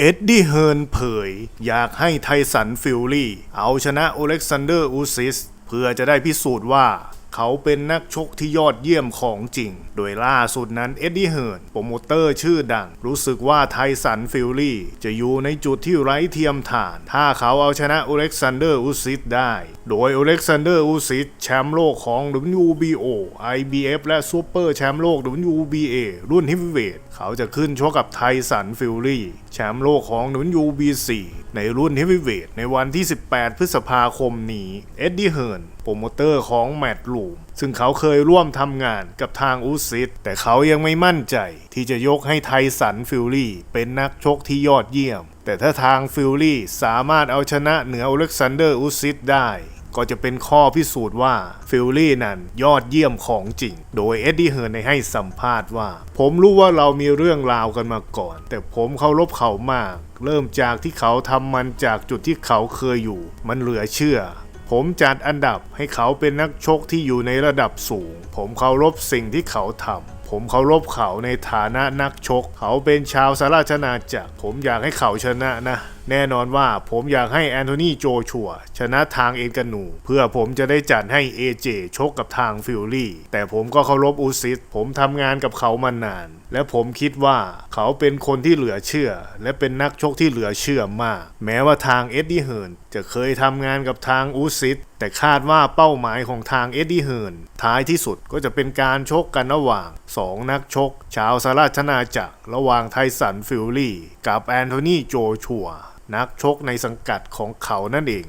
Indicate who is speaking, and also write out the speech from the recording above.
Speaker 1: เอ็ดดี้เฮิร์นเผย อยากให้ไทสันฟิลลี่ เอาชนะโอเล็กซานเดอร์อูซิส เพื่อจะได้พิสูจน์ว่าเขาเป็นนักชกที่ยอดเยี่ยมของจริง โดยล่าสุดนั้นเอ็ดดี้เฮิร์นโปรโมเตอร์ชื่อดัง รู้สึกว่าไทสันฟิลลี่ จะอยู่ในจุดที่ไร้เทียมทาน ถ้าเขาเอาชนะอเล็กซานเดอร์อูซิสได้ โดยอเล็กซานเดอร์อูซิสแชมป์โลกของ WBO IBF และซูเปอร์แชมป์โลก WBA รุ่นฮิฟเวทเขาจะขึ้นชกกับไทสันฟิลลี่ ชมป์โลกของ WBC ในรุ่นเฮฟวีเวทในวันที่ 18 พฤษภาคมนี้ เอ็ดดี้เฮิร์นโปรโมเตอร์ของแมตต์ลูมซึ่งเขาเคยร่วมทำงานกับทางอุซิสแต่เขายังไม่มั่นใจ ที่จะยกให้ไทสันฟิลลี่เป็นนักชกที่ยอดเยี่ยม แต่ถ้าทางฟิลลี่สามารถเอาชนะเหนืออเล็กซานเดอร์อุซิสได้ ก็จะเป็นข้อพิสูจน์ว่าฟิลลี่นั้นยอดเยี่ยมของจริง โดยเอ็ดดี้เฮิร์นให้สัมภาษณ์ว่า ผมรู้ว่าเรามีเรื่องราวกันมาก่อน แต่ผมเคารพเขามาก เริ่มจากที่เขาทำมันจากจุดที่เขาเคยอยู่ มันเหลือเชื่อ ผมจัดอันดับให้เขาเป็นนักชกที่อยู่ในระดับสูง ผมเคารพสิ่งที่เขาทำผมเคารพเขาในฐานะนักชก เขาเป็นชาวสาราชนาจักรผมอยากให้เขาชนะนะ แน่นอนว่าผมอยากให้แอนโทนีโจชัวชนะทางเอ็นกานู เพื่อผมจะได้จัดให้เอเจชกกับทางฟิลลี่ แต่ผมก็เคารพอูซิสผมทำงานกับเขามานาน และผมคิดว่าเขาเป็นคนที่เหลือเชื่อ และเป็นนักชกที่เหลือเชื่อมาก แม้ว่าทางเอ็ดดี้เฮิร์นจะเคยทำงานกับทางอูซิสแต่คาดว่าเป้าหมายของทางเอ็ดดี้เฮิร์นท้ายที่สุดก็จะเป็นการชกกันระหว่าง 2 นักชก ชาวสหราชนาจักรระหว่างไทสันฟิลลี่ กับแอนโทนีโจชัว นักชกในสังกัดของเขานั่นเอง